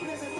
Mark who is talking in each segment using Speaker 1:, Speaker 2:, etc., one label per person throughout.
Speaker 1: hombres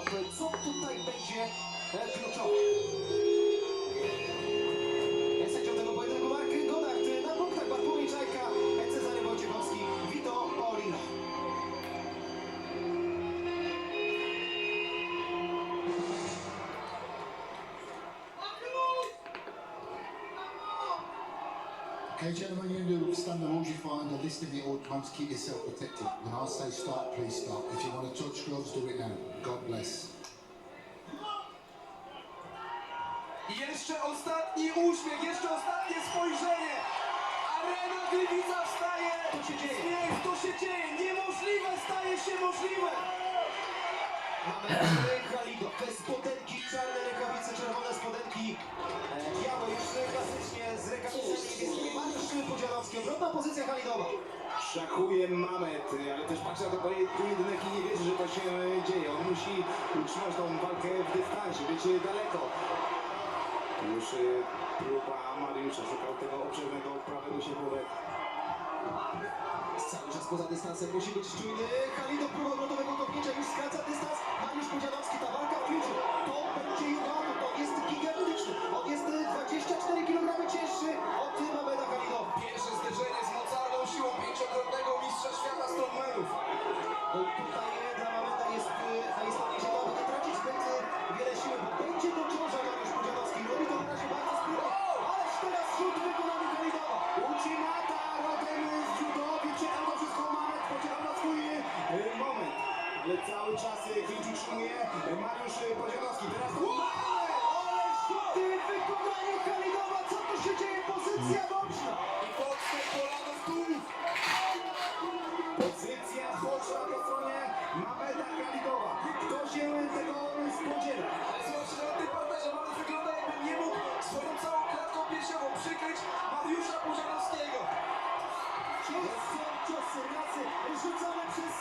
Speaker 1: co tutaj będzie kluczowe.
Speaker 2: Okay, gentlemen, you need to understand the rules you find list of the old times, keep yourself protected. When I say start, please start. If you want to touch gloves, do it now. God bless.
Speaker 3: I jeszcze ostatni uśmiech, jeszcze ostatnie spojrzenie. Arena Gliwica wstaje.
Speaker 1: To się dzieje.
Speaker 3: To się dzieje. Niemożliwe staje się możliwe.
Speaker 1: Mamy Rycha Te spodenki, czarne rękawice, czerwone spodenki. Białe już klasycznie z rękawicami niebieskimi. Mariusz
Speaker 4: atakuje Mamet, ale też patrzy na to pojedynek i nie wierzy, że to się e, dzieje. On musi utrzymać tą walkę w dystansie, być daleko. Już e, próba Mariusza szukał tego obszernego prawego siłowego.
Speaker 1: Cały czas poza dystansem musi być czujny.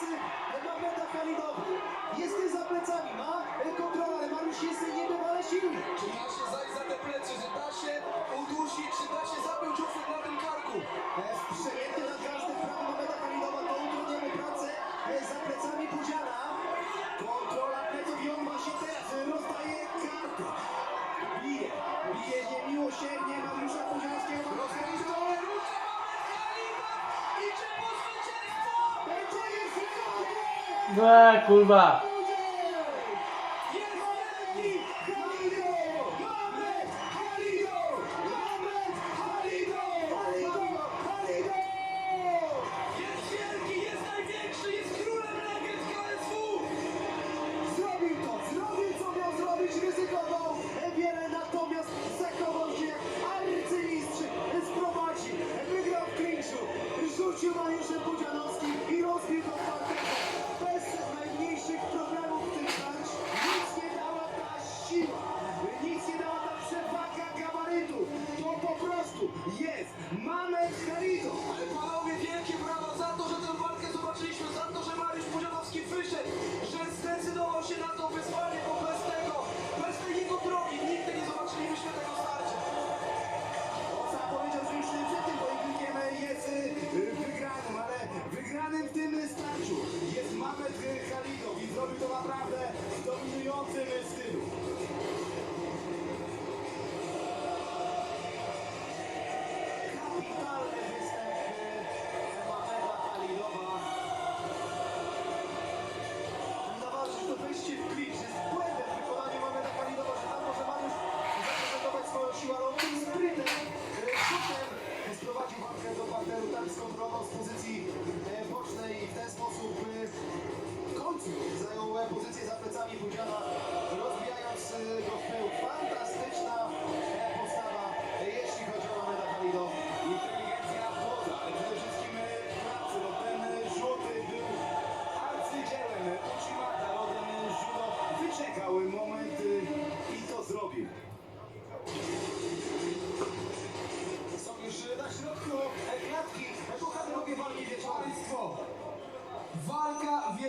Speaker 1: pomocy Mahmeda Halidowi. Jesty za plecami, ma e, kontrolę, ale Mariusz Jesty nie dowala silny.
Speaker 3: Czy da się zajść za te plecy, czy da się udusić, czy da się zapiąć uchwyt na tym karku?
Speaker 1: E, Przejęty
Speaker 5: B, kurwa!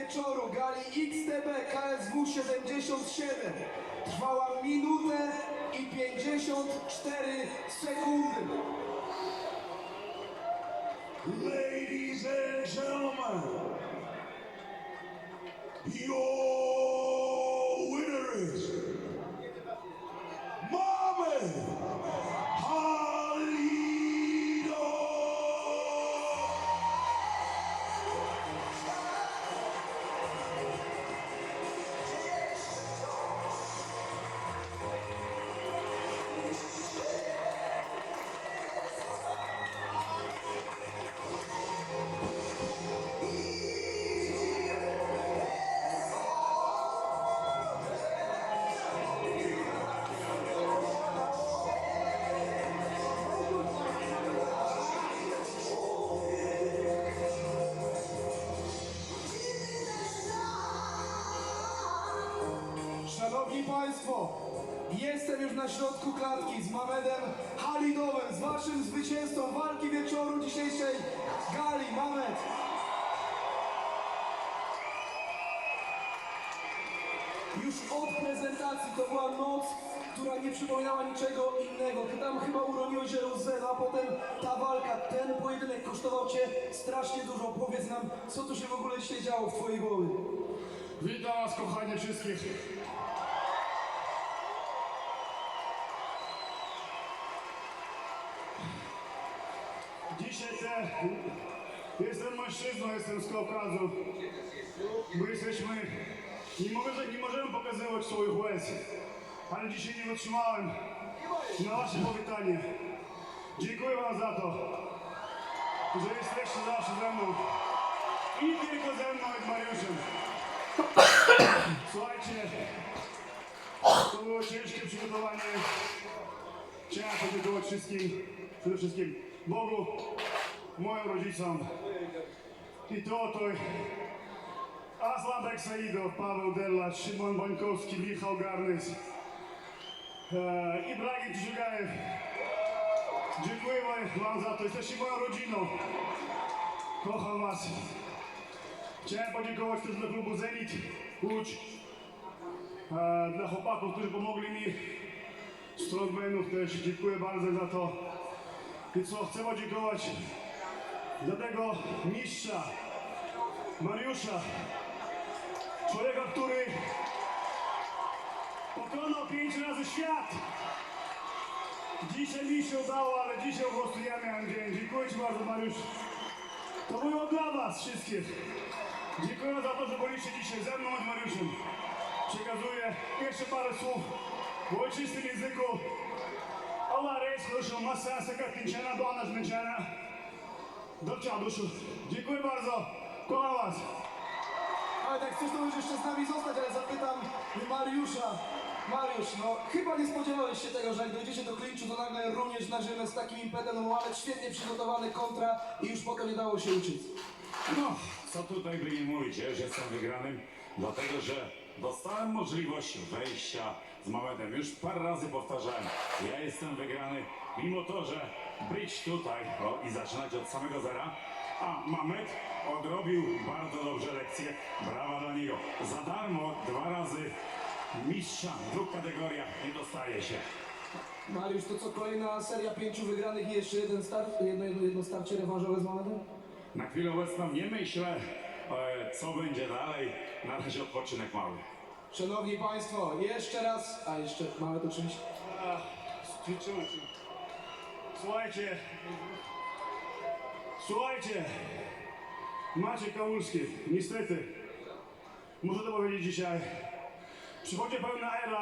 Speaker 1: Wieczoru
Speaker 3: gali XTB KSW 77 trwała minutę i 54 sekundy.
Speaker 6: Ladies and gentlemen, your winner
Speaker 3: Szanowni Państwo, jestem już na środku klatki z Mamedem Halidowem, z Waszym zwycięzcą walki wieczoru dzisiejszej gali. Mamed, Już od prezentacji to była noc, która nie przypominała niczego innego. Ty tam chyba uroniłeś się łzę, a potem ta walka, ten pojedynek kosztował Cię strasznie dużo. Powiedz nam, co tu się w ogóle się działo w Twojej głowie?
Speaker 6: Witam was kochani wszystkich. Dzisiaj te, jestem mężczyzną, jestem z Kaukazu. My jesteśmy, nie, mogę, nie możemy pokazywać swoich łez, ale dzisiaj nie wytrzymałem na wasze powitanie. Dziękuję wam za to, że jesteście zawsze ze mną. I tylko ze mną, jak Mariuszem. Słuchajcie, to było ciężkie przygotowanie. Chciałem podziękować wszystkim, przede wszystkim Bogu, moim rodzicom i to oto Aslan Beksaidow, Paweł Della, Szymon Bońkowski, Michał Garnys e, i Bragin Trzygajew. Dziękuję wam za to, jesteście moją rodziną. Kocham was. Chciałem podziękować też dla klubu Zenit Łódź, e, dla chłopaków, którzy pomogli mi, strongmanów też, dziękuję bardzo za to. I co, chcę podziękować dla tego mistrza, Mariusza, człowieka, który pokonał pięć razy świat. Dzisiaj mi się udało, ale dzisiaj po prostu ja. Dziękuję Ci bardzo, Mariusz. To było dla Was wszystkich. Dziękuję za to, że byliście dzisiaj ze mną i Mariuszem. Przekazuję jeszcze parę słów w ojczystym języku. Allah reis kılışı masa sakat inşana doğan azmeczana. Dobrze, duszu. Dziękuję bardzo. Kocham Was.
Speaker 3: Ale tak chcesz, to możesz jeszcze z nami zostać, ale zapytam Mariusza. Mariusz, no chyba nie spodziewałeś się tego, że jak dojdziecie do klinczu, to nagle runiesz na ziemię z takim impetem, no ale świetnie przygotowany kontra i już potem nie dało się uczyć.
Speaker 7: No, co tutaj by nie ja już jestem wygranym, dlatego że dostałem możliwość wejścia z Mamedem. Już parę razy powtarzałem, ja jestem wygrany, mimo to, że być tutaj o, i zaczynać od samego zera, a Mamed odrobił bardzo dobrze lekcję, brawa dla niego. Za darmo dwa razy mistrza dwóch kategoriach nie dostaje się.
Speaker 3: Mariusz, to co kolejna seria pięciu wygranych i jeszcze jeden start, jedno, jedno, jedno starcie rewanżowe z Mamedem?
Speaker 7: Na chwilę obecną nie myślę, e, co będzie dalej, na razie odpoczynek mały.
Speaker 3: Szanowni Państwo, jeszcze raz, a jeszcze oczywiście.
Speaker 6: Ćwiczymy się. Słuchajcie. Słuchajcie. Maciek Kałulski, niestety, muszę to powiedzieć dzisiaj. Przychodzi pewna era,